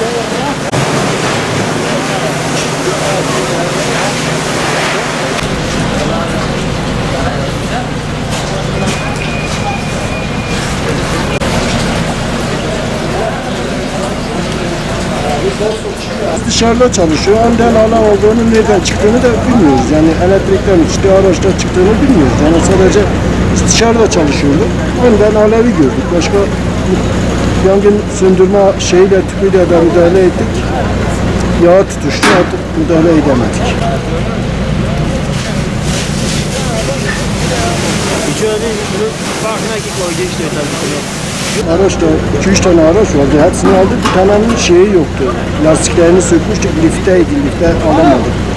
Thank you. Dışarıda çalışıyor. Aniden alev olduğunu nereden çıktığını da bilmiyoruz. Yani elektrikten çıktı, araçta çıktığını bilmiyoruz. Yani sadece dışarıda çalışıyordu. Önden alevi gördük. Başka yangın söndürme şeyiyle tüpüyle de müdahale ettik. Yağ tutuştu artık müdahale edemedik. Bunun farkına git o geçti tabii. Araçta 2-3 tane araç vardı. Hepsini aldık. Bir tanenin şeyi yoktu. Lastiklerini sökmüştük. Lifteydi. Lifte alamadık.